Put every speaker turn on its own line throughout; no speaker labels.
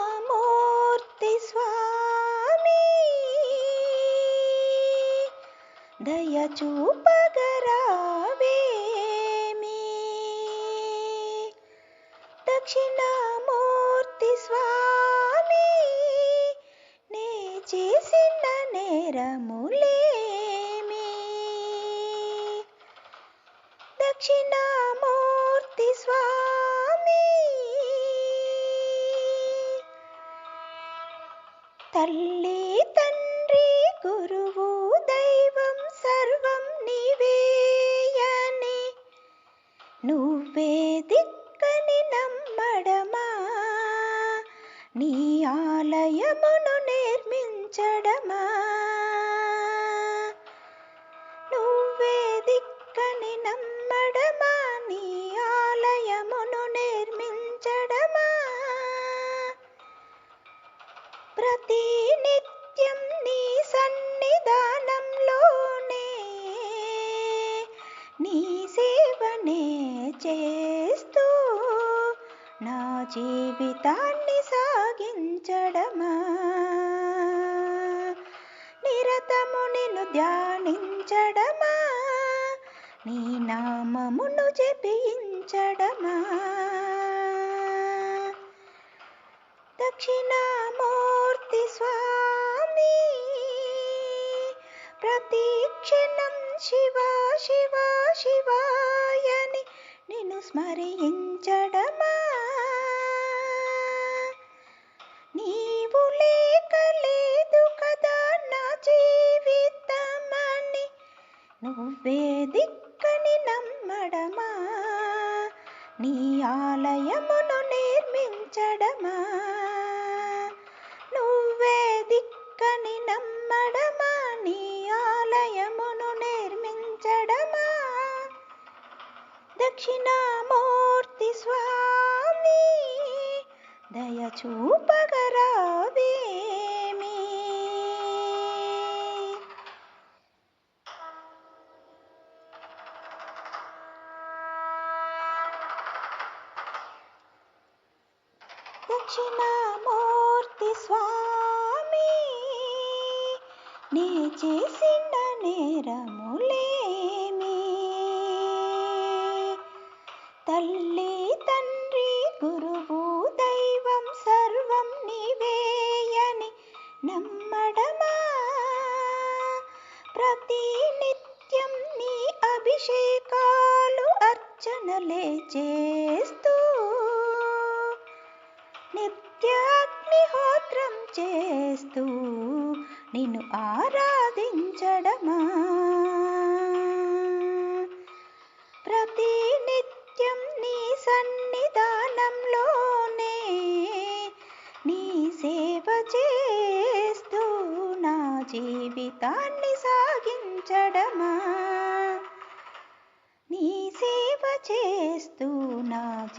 దక్షిణామూర్తి స్వామి దయచూపగ తల్లి జీవితాన్ని సాగించడమా? నిరతము నిన్ను ధ్యానించడమా? నీ నామమును జపించడమా? దక్షిణామూర్తి స్వామి ప్రతిక్షణం శివ శివ శివాయని నిన్ను స్మరి దక్షిణామూర్తి స్వామి నే చేసిన నేరములేమి? తల్లి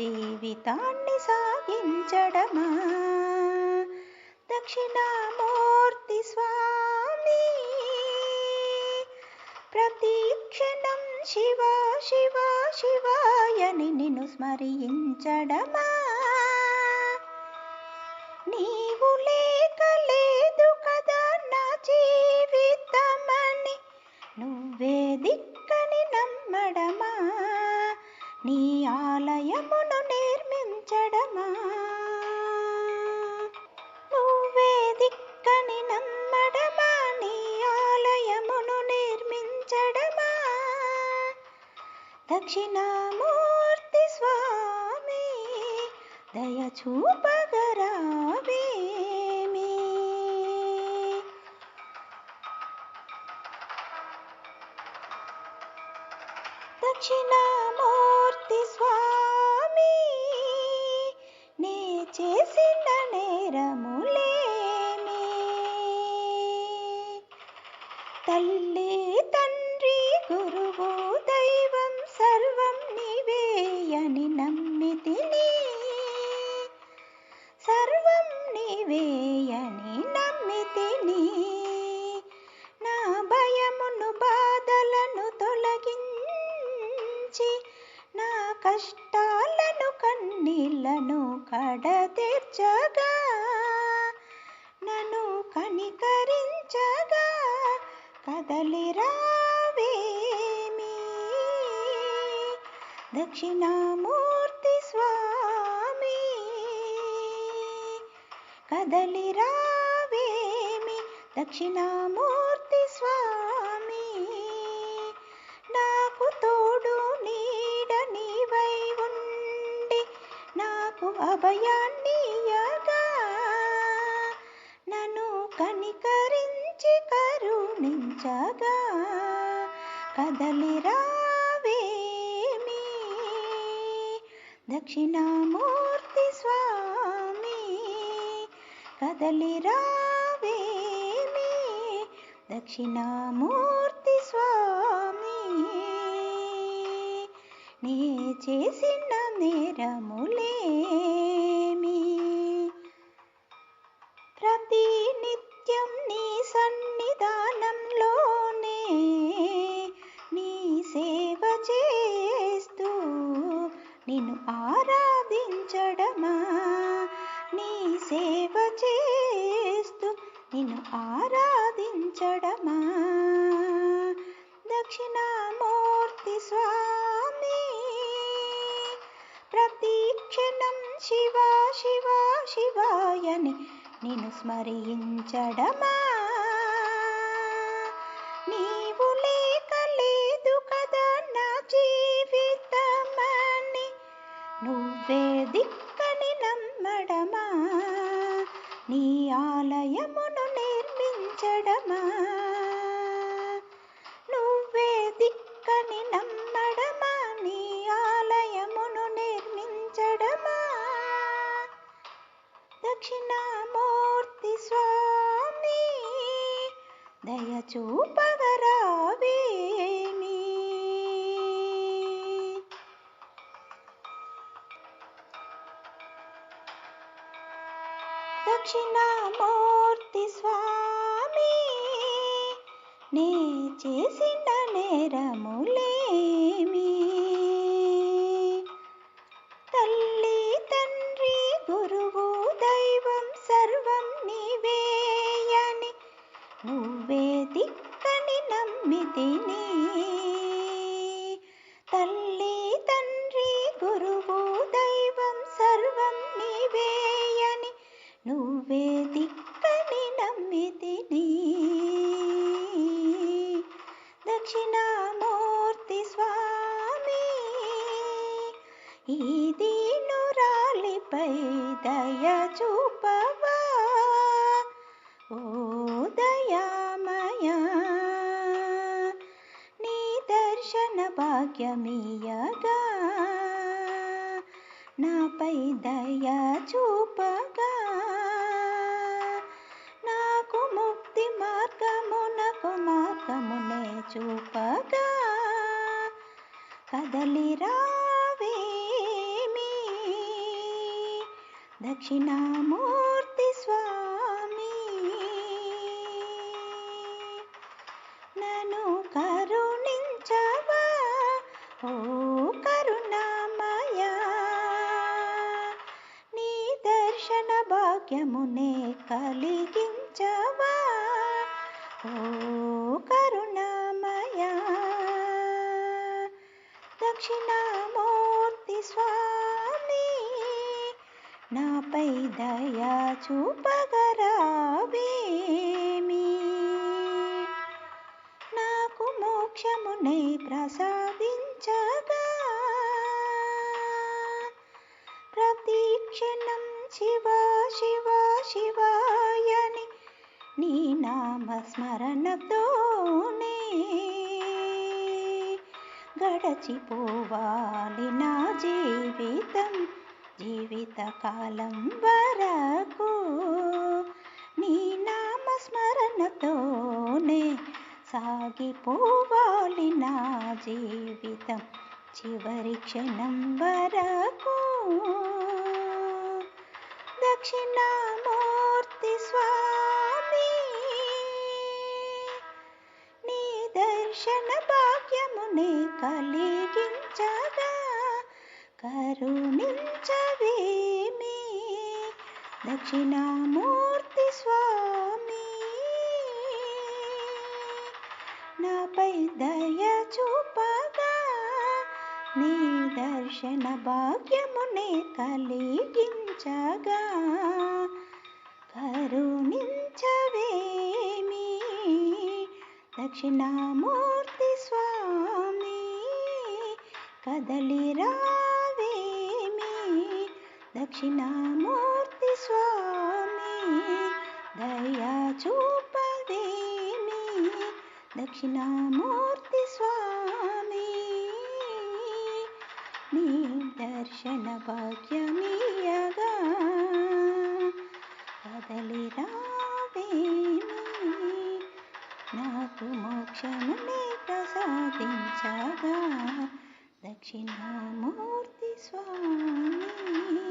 జీవితాన్ని సాగించడమా? దక్షిణామూర్తి స్వామి ప్రతి క్షణం శివ శివ శివాయని నిన్ను స్మరించడమా? దక్షిణామూర్తి స్వామి దయచూపగరావేమి దక్షిణామూర్తి స్వామి నే చేసిన నేరములేమి తల్లి కన్నీళ్ళను నన్ను కనికరించగా కదలిరావేమి దక్షిణామూర్తి స్వామి కదలిరావేమి దక్షిణామూర్తి స్వామి. అభయాన్నియగా నన్ను కనికరించి కరుణించగా కదలిరావేమి దక్షిణామూర్తి స్వామి కదలిరావేమి దక్షిణామూర్తి నీ చేసిన నేరములేమి? ప్రతి నిత్యం నీ సన్నిధానంలోనే నీ సేవ చేస్తూ నిన్ను ఆరాధించడమా? నీ సేవ చేస్తూ నిన్ను ఆరాధించడమా? దక్షిణామో శివ శివ శివాయని నిన్ను స్మరించడమా? నీవు లేక లేదు కదా నా జీవితమని నువ్వే దిక్కని నమ్మడమా? నీ ఆలయము దక్షిణామూర్తి స్వామి దయచూపగరావేమి దక్షిణామూర్తి స్వామి నే చేసిన నేరములేమి? భాగ్యమీయగా నాపై దయ చూపగా నాకు ముక్తి మార్గమునకు మార్గమునే చూపగా కదలిరావేమి దక్షిణామూర్తి స్వామి కలిగించవా? ఓ కరుణామయ! దక్షిణామూర్తి స్వామి నాపై దయా చూపగరావేమి? నాకు మోక్షమునే ప్రసాదించగా ప్రతి క్షణం శివా శివ నీ నామస్మరణతోనే గడచిపోవాలి నా జీవితం జీవితకాలం వరకు. నీ నామస్మరణతోనే సాగిపోవాలి నా జీవితం చివరి క్షణం వరకు. దక్షిణామో కలిగించగా కరుణించవేమి? దక్షిణామూర్తి స్వామి నాపై దయ చూపగా నీ దర్శన భాగ్యమునే కలిగించగా కరుణించవేమి? దక్షిణామూర్తి స్వామి. కదలి రావేమి? దక్షిణామూర్తి స్వామి దయా చూపవేమి దక్షిణామూర్తి స్వామి నీ దర్శన భాగ్యమీయగా కదలి రావేమి? నాకు మోక్షమునే ప్రసాదించగా दक्षिणामूर्तिस्वामी